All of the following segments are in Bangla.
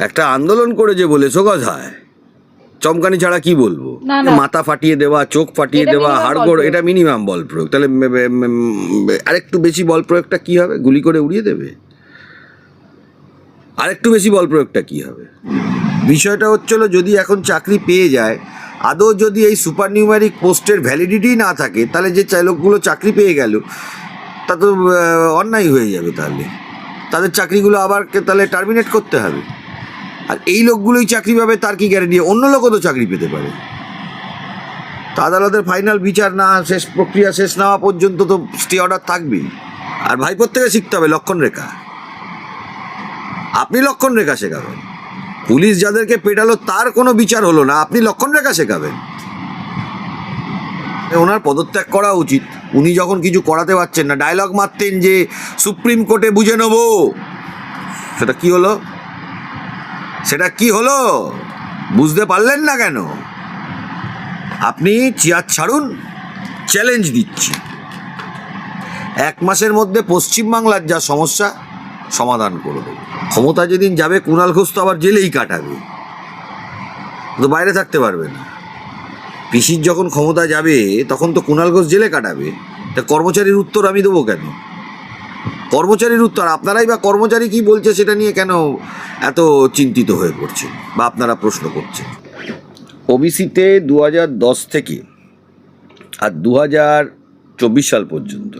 একটা আন্দোলন করে যে বলে বলেছ কথায় চমকানি ছাড়া কি বলব। মাথা ফাটিয়ে দেওয়া চোখ ফাটিয়ে দেওয়া হাড়গোড় এটা মিনিমাম বল প্রয়োগ। তাহলে আরেকটু বেশি বল প্রয়োগটা কি হবে? গুলি করে উড়িয়ে দেবে? আরেকটু বেশি বল প্রয়োগটা কি হবে? বিষয়টা হচ্ছিল যদি এখন চাকরি পেয়ে যায় আদৌ যদি এই সুপার নিউমারিক পোস্টের ভ্যালিডিটি না থাকে তাহলে যে চা- লোকগুলো চাকরি পেয়ে গেল তা তো অন্যায় হয়ে যাবে তাহলে। তাদের চাকরিগুলো আবার তাহলে টার্মিনেট করতে হবে। আর এই লোকগুলোই চাকরি পাবে, তার কি গ্যারেন্টি অন্য লোকও তো চাকরি পেতে পারে। তা আদালতের ফাইনাল বিচার না, শেষ প্রক্রিয়া শেষ না হওয়া পর্যন্ত তো স্টে অর্ডার থাকবেই। আর ভাইপোর থেকে শিখতে হবে লক্ষণ রেখা। আপনি লক্ষণ রেখা শেখাবেন। পুলিশ যাদেরকে পেটালো, তার কোনো বিচার হলো না। আপনি লক্ষণ রেখা শেখাবেন। ওনার পদত্যাগ করা উচিত। উনি যখন কিছু করাতে পারছেন না ডায়লগ মারতেন যে সুপ্রিম কোর্টে বুঝে নেব। সেটা কি হলো? সেটা কি হলো? বুঝতে পারলেন না কেন? আপনি চেয়ার ছাড়ুন চ্যালেঞ্জ দিচ্ছি। এক মাসের মধ্যে পশ্চিমবাংলার যা সমস্যা, সমাধান করে ক্ষমতা যেদিন যাবে, কুণাল ঘোষ তো আবার জেলেই কাটাবে। তো বাইরে থাকতে পারবে না। পিসির যখন ক্ষমতা যাবে, তখন তো কুণাল ঘোষ জেলে কাটাবে। তা কর্মচারীর উত্তর আমি দেবো কেন? কর্মচারীর উত্তর, আপনারাই বা কর্মচারী কি বলছে সেটা নিয়ে কেন এত চিন্তিত হয়ে পড়ছেন বা আপনারা প্রশ্ন করছেন? ওবিসিতে দু দশ থেকে আর দু চব্বিশ সাল পর্যন্ত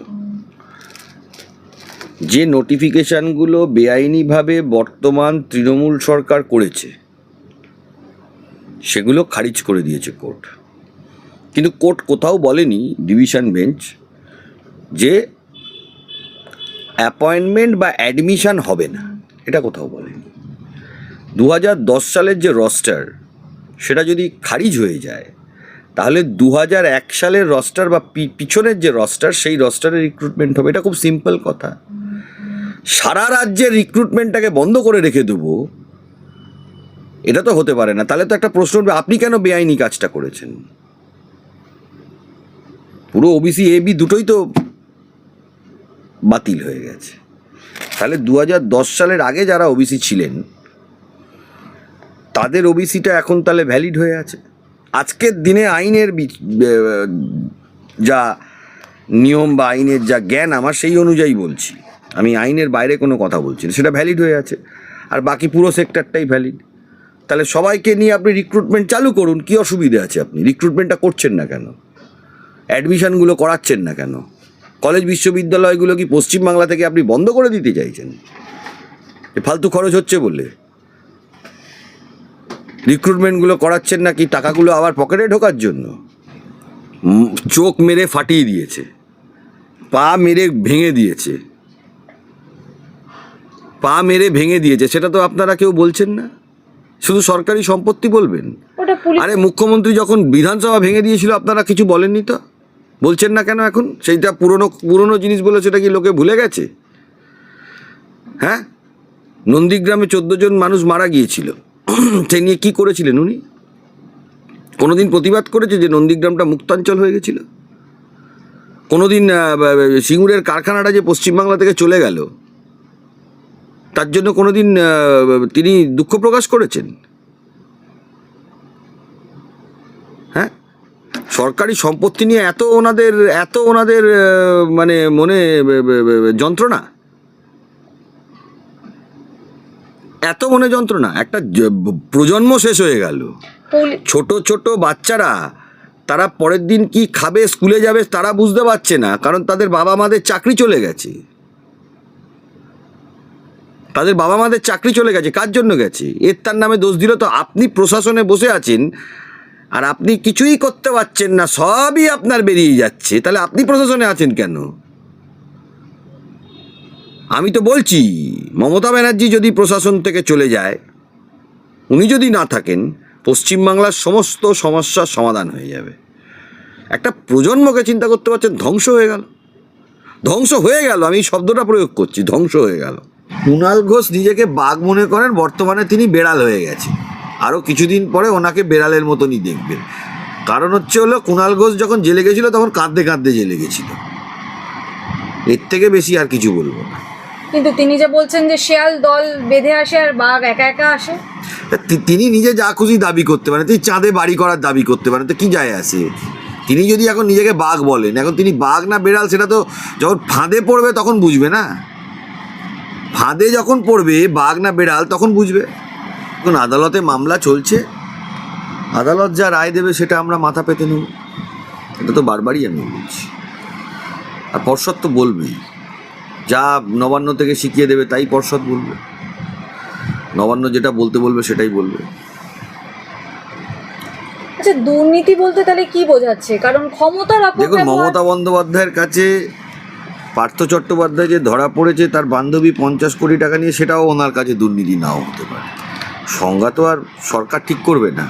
যে নোটিফিকেশানগুলো বেআইনিভাবে বর্তমান তৃণমূল সরকার করেছে, সেগুলো খারিজ করে দিয়েছে কোর্ট। কিন্তু কোর্ট কোথাও বলেনি, ডিভিশন বেঞ্চ, যে অ্যাপয়েন্টমেন্ট বা অ্যাডমিশান হবে না। এটা কোথাও বলেনি দু হাজার দশ সালের যে রস্টার, সেটা যদি খারিজ হয়ে যায়, তাহলে দু এক সালের রস্টার বা পিছনের যে রস্টার, সেই রস্টারের রিক্রুটমেন্ট হবে। এটা খুব সিম্পল কথা। সারা রাজ্যের রিক্রুটমেন্টটাকে বন্ধ করে রেখে দেবো, এটা তো হতে পারে না। তাহলে তো একটা প্রশ্ন উঠবে, আপনি কেন বেআইনি কাজটা করেছেন? পুরো ওবিসি এ বি দুটোই তো বাতিল হয়ে গেছে। তাহলে দু সালের আগে যারা ওবিসি ছিলেন, তাদের ওবিসিটা এখন তাহলে ভ্যালিড হয়ে আছে। আজকের দিনে আইনের যা নিয়ম বা আইনের যা জ্ঞান, আমার সেই অনুযায়ী বলছি। আমি আইনের বাইরে কোনো কথা বলছি না, সেটা ভ্যালিড হয়ে আছে। আর বাকি পুরো সেক্টরটাই ভ্যালিড তাহলে সবাইকে নিয়ে আপনি রিক্রুটমেন্ট চালু করুন, কী অসুবিধে আছে আপনি? রিক্রুটমেন্টটা করছেন না কেন? অ্যাডমিশনগুলো করাচ্ছেন না কেন? কলেজ বিশ্ববিদ্যালয়গুলো কি পশ্চিমবাংলা থেকে আপনি বন্ধ করে দিতে চাইছেন? এ ফালতু খরচ হচ্ছে বলে রিক্রুটমেন্টগুলো করাচ্ছেন নাকি টাকাগুলো আবার পকেটে ঢোকার জন্য? চোখ মেরে ফাটিয়ে দিয়েছে। পা মেরে ভেঙে দিয়েছে। পা মেরে ভেঙে দিয়েছে সেটা তো আপনারা কেউ বলছেন না। শুধু সরকারি সম্পত্তি বলবেন। আরে মুখ্যমন্ত্রী যখন বিধানসভা ভেঙে দিয়েছিল আপনারা কিছু বলেননি তো? বলছেন না কেন এখন? সেইটা পুরনো পুরনো জিনিস বলে সেটা কি লোকে ভুলে গেছে? হ্যাঁ? নন্দীগ্রামে চোদ্দ জন মানুষ মারা গিয়েছিল। সে নিয়ে কী করেছিলেন উনি? কোনোদিন প্রতিবাদ করেছে যে নন্দীগ্রামটা মুক্তাঞ্চল হয়ে গেছিল? কোনোদিন সিঙ্গুরের কারখানাটা যে পশ্চিমবাংলা থেকে চলে গেল, তার জন্য কোনোদিন তিনি দুঃখ প্রকাশ করেছেন? সরকারি সম্পত্তি নিয়ে এত ওনাদের এত ওনাদের মানে মনে যন্ত্রণা? এত মনে যন্ত্রণা? একটা প্রজন্ম শেষ হয়ে গেল। ছোট ছোট বাচ্চারা তারা পরের দিন কি খাবে স্কুলে যাবে তারা বুঝতে পারছে না কারণ তাদের বাবা মাদের চাকরি চলে গেছে। তাদের বাবা মাদের চাকরি চলে গেছে কার জন্য গেছে? এর তার নামে দোষ দিল তো আপনি প্রশাসনে বসে আছেন আর আপনি কিছুই করতে পারছেন না, সবই আপনার বেরিয়ে যাচ্ছে। তাহলে আপনি প্রশাসনে আছেন কেন? আমি তো বলছি, মমতা ব্যানার্জি যদি প্রশাসন থেকে চলে যায়, উনি যদি না থাকেন, পশ্চিমবাংলার সমস্ত সমস্যার সমাধান হয়ে যাবে। একটা প্রজন্মকে চিন্তা করতে পারছেন, ধ্বংস হয়ে গেল। ধ্বংস হয়ে গেল, আমি শব্দটা প্রয়োগ করছি, ধ্বংস হয়ে গেল। কুণাল ঘোষ নিজেকে বাঘ মনে করেন, বর্তমানে তিনি বেড়াল হয়ে গেছে আরও কিছুদিন পরে ওনাকে বেড়ালের মতনই দেখবেন। কারণ হচ্ছে হলো কুণাল ঘোষ যখন জেলে গেছিল তখন কাঁদতে কাঁদতে জেলে গেছিল। এর থেকে বেশি আর কিছু বলব না। কিন্তু তিনি যে বলছেন যে শেয়াল দল বেঁধে আসে আর বাঘ একা একা আসে? তিনি নিজে যা খুশি দাবি করতে পারেন। তিনি চাঁদে বাড়ি করার দাবি করতে পারেন। তো কি যায় আসে তিনি যদি এখন নিজেকে বাঘ বলেন এখন তিনি বাঘ না বেড়াল সেটা তো যখন ফাঁদে পড়বে তখন বুঝবে না? ফাঁদে যখন পড়বে বাঘ না বেড়াল তখন বুঝবে। এখন আদালতে মামলা চলছে। আদালত যা রায় দেবে সেটা আমরা মাথা পেতে নেব। এটা তো বারবারই আমি বলছি। আর পর্ষদ তো বলবেই যা নবান্ন থেকে শিখিয়ে দেবে তাই পর্ষদ বলবে। নবান্ন যেটা বলতে বলবে সেটাই বলবে। আচ্ছা দুর্নীতি বলতে তাহলে কি বোঝাচ্ছে? কারণ ক্ষমতার দেখুন মমতা বন্দ্যোপাধ্যায়ের কাছে পার্থ চট্টোপাধ্যায় যে ধরা পড়েছে তার বান্ধবী পঞ্চাশ কোটি টাকা নিয়ে সেটাও ওনার কাছে দুর্নীতি নাও হতে পারে। সংজ্ঞা তো আর সরকার ঠিক করবে না।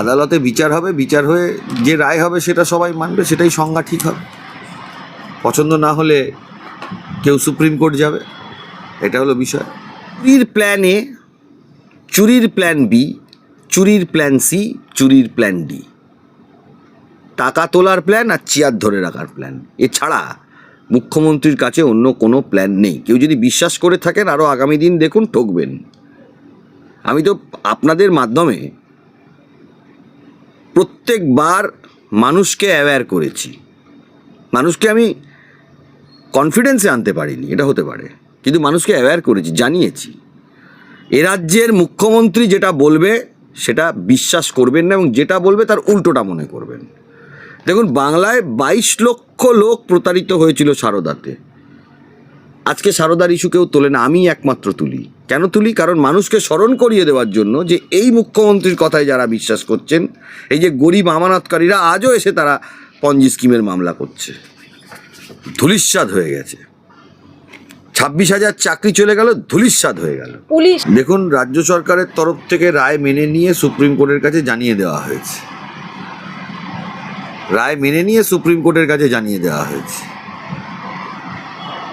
আদালতে বিচার হবে, বিচার হয়ে যে রায় হবে সেটা সবাই মানবে, সেটাই সংজ্ঞা ঠিক হবে। পছন্দ না হলে কেউ সুপ্রিম কোর্ট যাবে, এটা হলো বিষয়। চুরির প্ল্যান এ চুরির প্ল্যান বি চুরির প্ল্যান সি চুরির প্ল্যান ডি টাকা তোলার প্ল্যান আর চেয়ার ধরে রাখার প্ল্যান এছাড়া মুখ্যমন্ত্রীর কাছে অন্য কোনো প্ল্যান নেই। কেউ যদি বিশ্বাস করে থাকেন আরও আগামী দিন দেখুন, ঠকবেন। আমি তো আপনাদের মাধ্যমে প্রত্যেকবার মানুষকে অ্যাওয়্যার করেছি। মানুষকে আমি কনফিডেন্সে আনতে পারিনি, এটা হতে পারে। কিন্তু মানুষকে অ্যাওয়্যার করেছি, জানিয়েছি। এ রাজ্যের মুখ্যমন্ত্রী যেটা বলবে, সেটা বিশ্বাস করবেন না এবং যেটা বলবে, তার উল্টোটা মনে করবেন। দেখুন, বাংলায় বাইশ লক্ষ লোক প্রতারিত হয়েছিল সারদাতে। আজকে সারদার ইস্যু কেউ তোলে না আমি একমাত্র তুলি। কেন তুলি? কারণ মানুষকে স্মরণ করিয়ে দেওয়ার জন্য যে এই মুখ্যমন্ত্রীর কথায় যারা বিশ্বাস করছেন এই যে গরিব আমানতকারীরা আজও এসে তারা পঞ্জি স্কিমের মামলা করছে। ধুলিস্বাদ হয়ে গেছে। ছাব্বিশ হাজার চাকরি চলে গেল ধুলিস্বাদ হয়ে গেল। পুলিশ দেখুন রাজ্য সরকারের তরফ থেকে রায় মেনে নিয়ে সুপ্রিম কোর্টের কাছে জানিয়ে দেওয়া হয়েছে। রায় মেনে নিয়ে সুপ্রিম কোর্টের কাছে জানিয়ে দেওয়া হয়েছে।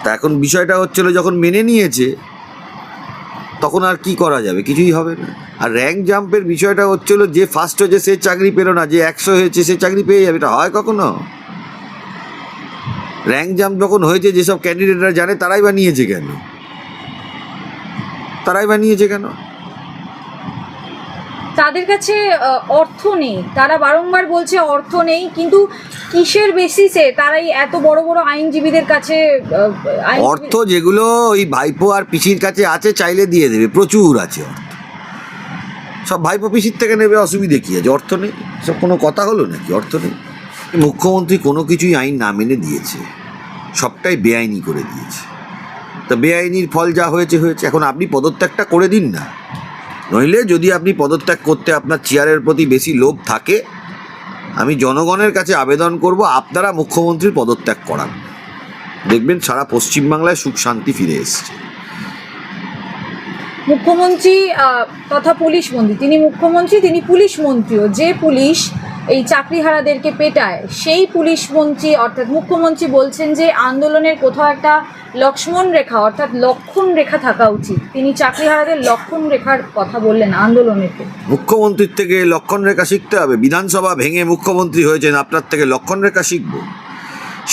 তা এখন বিষয়টা হচ্ছিল যখন মেনে নিয়েছে তখন আর কি করা যাবে? কিছুই হবে না। আর র্যাঙ্ক জাম্পের বিষয়টা হচ্ছিল যে ফার্স্ট হয়েছে সে চাকরি পেল না, যে একশো হয়েছে সে চাকরি পেয়ে যাবে। এটা হয় কখনো? র্যাঙ্ক জাম্প যখন হয়েছে, যেসব ক্যান্ডিডেটরা জানে, তারাই বানিয়েছে কেন? তারাই বানিয়েছে কেন? তাদের কাছে অর্থ নেই। তারা বারংবার বলছে অর্থ নেই, কিন্তু কিসের বেসিসে তারাই এত বড় বড় আইনজীবীদের কাছে অর্থ যেগুলো ওই ভাইপো আর পিসির কাছে আছে, চাইলে দিয়ে দেবে। প্রচুর আছে সব ভাইপো পিসির থেকে নেবে, অসুবিধে কী আছে? অর্থ নেই? সব কোনো কথা হলো নাকি? অর্থ নেই? মুখ্যমন্ত্রী কোনো কিছুই আইন না মেনে দিয়েছে। সবটাই বেআইনি করে দিয়েছে। তা বেআইনির ফল যা হয়েছে হয়েছে। এখন আপনি পদত্যাগটা করে দিন না। নইলে যদি আপনি পদত্যাগ করতে আপনার চেয়ারের প্রতি বেশি লোভ থাকে, আমি জনগণের কাছে আবেদন করব, আপনারা মুখ্যমন্ত্রীর পদত্যাগ করান। দেখবেন সারা পশ্চিমবাংলায় সুখ শান্তি ফিরে এসছে। মুখ্যমন্ত্রী তথা পুলিশ মন্ত্রী, তিনি মুখ্যমন্ত্রী, তিনি পুলিশ মন্ত্রীও। যে পুলিশ এই চাকরিহারাদেরকে পেটায়। সেই পুলিশ মন্ত্রী, অর্থাৎ মুখ্যমন্ত্রী বলছেন যে, আন্দোলনের কোথাও একটা লক্ষ্মণ রেখা, অর্থাৎ লক্ষণ রেখা থাকা উচিত। তিনি চাকরিহারাদের লক্ষণ রেখার কথা বললেন আন্দোলনের মুখ্যমন্ত্রীর থেকে লক্ষণ রেখা শিখতে হবে। বিধানসভা ভেঙে মুখ্যমন্ত্রী হয়েছেন, আপনার থেকে লক্ষণ রেখা শিখব।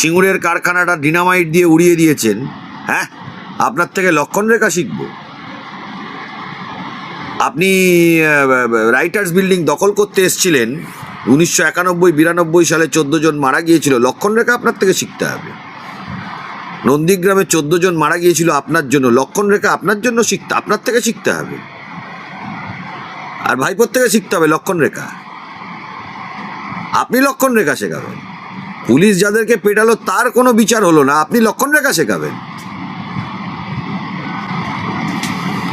সিঙ্গুরের কারখানাটা ডিনামাইট দিয়ে উড়িয়ে দিয়েছেন হ্যাঁ? আপনার থেকে লক্ষণ রেখা শিখব। আপনি রাইটার্স বিল্ডিং দখল করতে এসছিলেন উনিশশো একানব্বই, বিরানব্বই সালে চোদ্দ জন মারা গিয়েছিল। লক্ষণ রেখা আপনার থেকে শিখতে হবে। নন্দীগ্রামে চোদ্দ জন মারা গিয়েছিল আপনার জন্য। লক্ষণ রেখা আপনার জন্য শিখতে আপনার থেকে শিখতে হবে। আর ভাইপোর থেকে শিখতে হবে লক্ষণ রেখা আপনি লক্ষণ রেখা শেখাবেন। পুলিশ যাদেরকে পেটালো, তার কোনো বিচার হলো না। আপনি লক্ষণ রেখা শেখাবেন।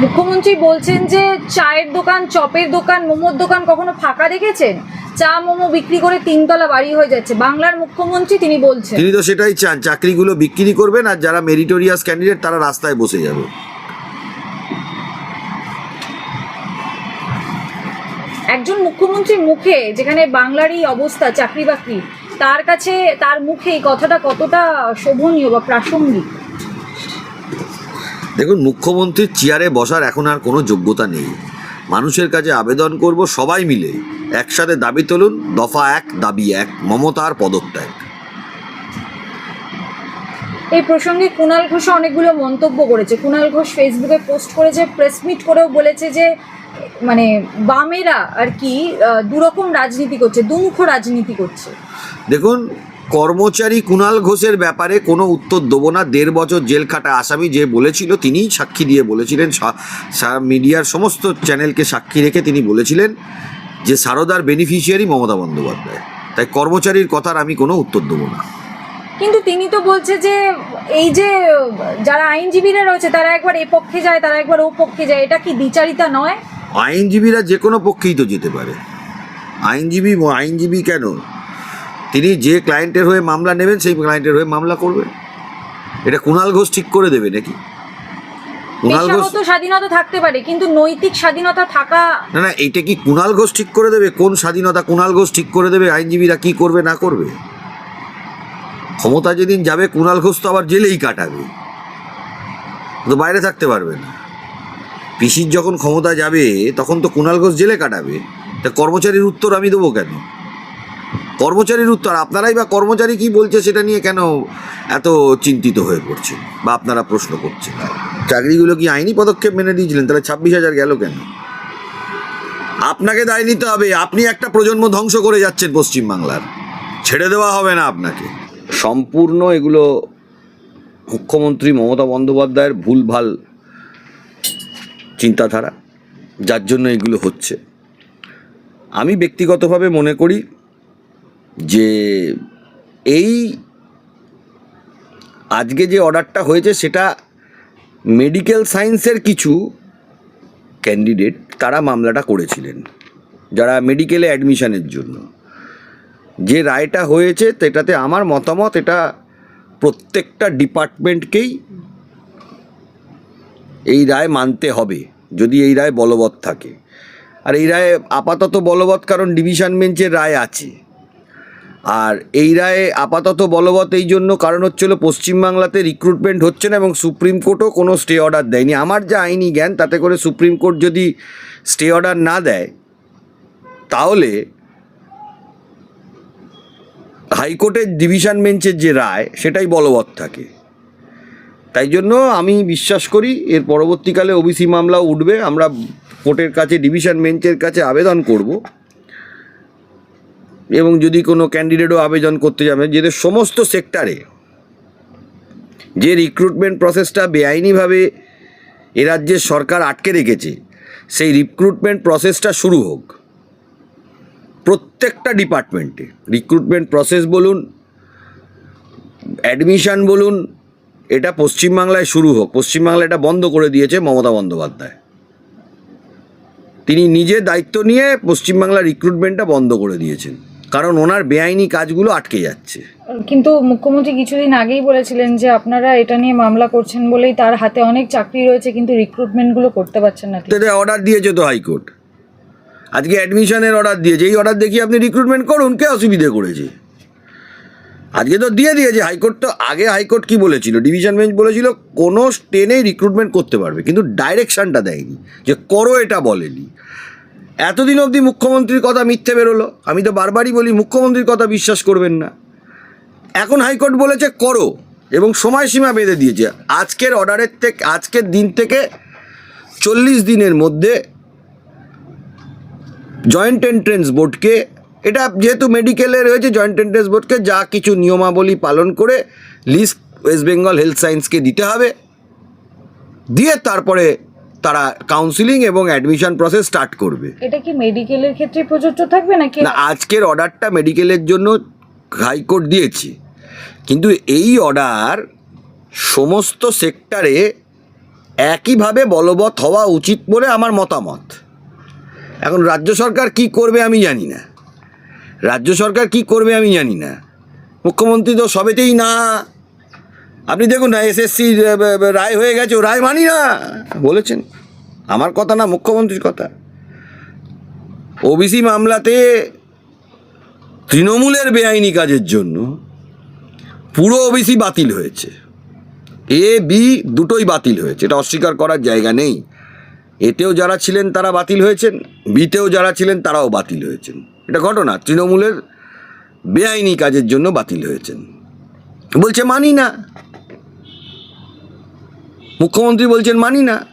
মুখ্যমন্ত্রী বলছেন যে চায়ের দোকান চপের দোকান মোমোর দোকান কখনো ফাঁকা দেখেছেন? চা মোমো বিক্রি করে তিনতলা বাড়ি হয়ে যাচ্ছে। বাংলার মুখ্যমন্ত্রী তিনি বলছেন। তিনি তো সেটাই চান চাকরিগুলো বিক্রি করবেন আর যারা মেরিটোরিয়াস ক্যান্ডিডেট তারা রাস্তায় বসে যাবে। একজন মুখ্যমন্ত্রীর মুখে যেখানে বাংলারই অবস্থা চাকরি বাকরি তার কাছে তার মুখে এই কথাটা কতটা শোভনীয় বা প্রাসঙ্গিক? দেখুন মুখ্যমন্ত্রীর চেয়ারে বসার এখন আর কোনো যোগ্যতা নেই। মানুষের কাছে আবেদন করব সবাই মিলে। একসাথে দাবি তুলুন দফা এক দাবি এক মমতার পদত্যাগ। এই প্রসঙ্গে কুণাল ঘোষ অনেকগুলো মন্তব্য করেছে। কুণাল ঘোষ ফেসবুকে পোস্ট করেছে প্রেস মিট করেও বলেছে যে মানে বামেরা আর কি দুরকম রাজনীতি করছে দুমুখ রাজনীতি করছে। দেখুন কর্মচারী কুণাল ঘোষের ব্যাপারে কোনো উত্তর দেবো না। দেড় বছর জেল খাটা আসামি যে বলেছিল তিনিই সাক্ষী দিয়ে বলেছিলেন। মিডিয়ার সমস্ত চ্যানেলকে সাক্ষী রেখে তিনি বলেছিলেন যে সারদার বেনিফিশিয়ারি মমতা বন্দ্যোপাধ্যায়। তাই কর্মচারীর কথার আমি কোনো উত্তর দেবো না। কিন্তু তিনি তো বলছে যে এই যে যারা আইনজীবীরা রয়েছে তারা একবার এ পক্ষে যায় তারা একবার ও পক্ষে যায় এটা কি দ্বিচারিতা নয়? আইনজীবীরা যে কোনো পক্ষেই তো যেতে পারে। আইনজীবী আইনজীবী কেন? তিনি যে ক্লায়েন্টের হয়ে মামলা নেবেন সেই ক্লায়েন্টের হয়ে মামলা করবেন। এটা কুণাল ঘোষ ঠিক করে দেবে নাকি? কুণাল ঘোষ স্বাধীনতা থাকতে পারে কিন্তু নৈতিক স্বাধীনতা থাকা না না এটা কি কুণাল ঘোষ ঠিক করে দেবে? কোন স্বাধীনতা কুণাল ঘোষ ঠিক করে দেবে? আইনজীবীরা কি করবে না করবে? ক্ষমতা যেদিন যাবে কুণাল ঘোষ তো আবার জেলেই কাটাবে। তো বাইরে থাকতে পারবে না। পিসির যখন ক্ষমতা যাবে তখন তো কুণাল ঘোষ জেলে কাটাবে। তা কর্মচারীর উত্তর আমি দেবো কেন? কর্মচারীর উত্তর, আপনারাই বা কর্মচারী কি বলছে সেটা নিয়ে কেন এত চিন্তিত হয়ে পড়ছেন বা আপনারা প্রশ্ন করছেন? চাকরিগুলো কি আইনি পদক্ষেপ মেনে দিয়েছিলেন তাহলে ছাব্বিশ হাজার গেল কেন? আপনাকে দায় নিতে হবে। আপনি একটা প্রজন্ম ধ্বংস করে যাচ্ছেন পশ্চিমবাংলার। ছেড়ে দেওয়া হবে না আপনাকে। সম্পূর্ণ এগুলো মুখ্যমন্ত্রী মমতা বন্দ্যোপাধ্যায়ের ভুলভাল চিন্তাধারা, যার জন্য এগুলো হচ্ছে। আমি ব্যক্তিগতভাবে মনে করি যে এই আজকে যে অর্ডারটা হয়েছে সেটা মেডিকেল সায়েন্সের কিছু ক্যান্ডিডেট তারা মামলাটা করেছিলেন, যারা মেডিকেলে অ্যাডমিশানের জন্য। যে রায়টা হয়েছে সেটাতে আমার মতামত এটা প্রত্যেকটা ডিপার্টমেন্টকেই এই রায় মানতে হবে, যদি এই রায় বলবৎ থাকে। আর এই রায় আপাতত বলবৎ কারণ ডিভিশন বেঞ্চের রায় আছে। আর এই রায়ে আপাতত বলবৎ এই জন্য কারণ হচ্ছিল পশ্চিমবাংলাতে রিক্রুটমেন্ট হচ্ছে না এবং সুপ্রিম কোর্টও কোনো স্টে অর্ডার দেয়নি। আমার যা আইনি জ্ঞান, তাতে করে সুপ্রিম কোর্ট যদি স্টে অর্ডার না দেয়, তাহলে হাইকোর্টের ডিভিশন বেঞ্চের যে রায়, সেটাই বলবৎ থাকে। তাই জন্য আমি বিশ্বাস করি, এর পরবর্তীকালে ওবিসি মামলা উঠবে, আমরা কোর্টের কাছে ডিভিশন বেঞ্চের কাছে আবেদন করব। এবং যদি কোনো ক্যান্ডিডেটও আবেদন করতে যাবে যেদের সমস্ত সেক্টরে যে রিক্রুটমেন্ট প্রসেসটা বেআইনিভাবে এ রাজ্যের সরকার আটকে রেখেছে, সেই রিক্রুটমেন্ট প্রসেসটা শুরু হোক। প্রত্যেকটা ডিপার্টমেন্টে রিক্রুটমেন্ট প্রসেস বলুন অ্যাডমিশন বলুন, এটা পশ্চিমবাংলায় শুরু হোক। পশ্চিমবাংলা এটা বন্ধ করে দিয়েছে মমতা বন্দ্যোপাধ্যায়। তিনি নিজে দায়িত্ব নিয়ে পশ্চিমবাংলার রিক্রুটমেন্টটা বন্ধ করে দিয়েছেন। কারণ ওনার বেআইনি কাজগুলো আটকে যাচ্ছে। কিন্তু মুখ্যমন্ত্রী কিছুদিন আগেই বলেছিলেন যে আপনারা এটা নিয়ে মামলা করছেন বলেই তার হাতে অনেক চাকরি রয়েছে কিন্তু রিক্রুটমেন্টগুলো করতে পারছেন না। তো অর্ডার দিয়েছে তো হাইকোর্ট। আজকে অ্যাডমিশনের অর্ডার দিয়েছে। এই অর্ডার দেখিয়ে আপনি রিক্রুটমেন্ট করুন কে অসুবিধে করেছে? আজকে তো দিয়ে দিয়েছে। হাইকোর্ট তো আগে হাইকোর্ট কি বলেছিল? ডিভিশন বেঞ্চ বলেছিল কোনো স্টেনেই রিক্রুটমেন্ট করতে পারবে। কিন্তু ডাইরেকশনটা দেয়নি যে করো এটা বলেনি। এতদিন অবধি মুখ্যমন্ত্রীর কথা মিথ্যে বেরোলো। আমি তো বারবারই বলি, মুখ্যমন্ত্রীর কথা বিশ্বাস করবেন না। এখন হাইকোর্ট বলেছে, করো এবং সময়সীমা বেঁধে দিয়েছে। আজকের অর্ডারের থেকে, আজকের দিন থেকে চল্লিশ দিনের মধ্যে জয়েন্ট এন্ট্রেন্স বোর্ডকে, এটা যেহেতু মেডিকেলে রয়েছে, জয়েন্ট এন্ট্রেন্স বোর্ডকে যা কিছু নিয়মাবলী পালন করে লিস্ট ওয়েস্ট বেঙ্গল হেলথ সায়েন্সকে দিতে হবে। দিয়ে তারপরে তারা কাউন্সিলিং এবং অ্যাডমিশন প্রসেস স্টার্ট করবে। এটা কি মেডিকেলের ক্ষেত্রে প্রযোজ্য থাকবে নাকি? না আজকের অর্ডারটা মেডিকেলের জন্য হাইকোর্ট দিয়েছে। কিন্তু এই অর্ডার সমস্ত সেক্টরে একইভাবে বলবৎ হওয়া উচিত বলে আমার মতামত। এখন রাজ্য সরকার কি করবে আমি জানি না। রাজ্য সরকার কি করবে আমি জানি না। মুখ্যমন্ত্রী তো সবেতেই না আপনি দেখুন না এসএসসি রায় হয়ে গেছে, ও রায় মানি না। বলেছেন। আমার কথা না, মুখ্যমন্ত্রীর কথা। ওবিসি মামলাতে তৃণমূলের বেআইনি কাজের জন্য পুরো ওবিসি বাতিল হয়েছে। এ বি দুটোই বাতিল হয়েছে। এটা অস্বীকার করার জায়গা নেই। এতেও যারা ছিলেন তারা বাতিল হয়েছেন বিতেও যারা ছিলেন তারাও বাতিল হয়েছেন। এটা ঘটনা, তৃণমূলের বেআইনি কাজের জন্য বাতিল হয়েছেন। বলছে মানি না। মুখ্যমন্ত্রী বলছেন মানি না।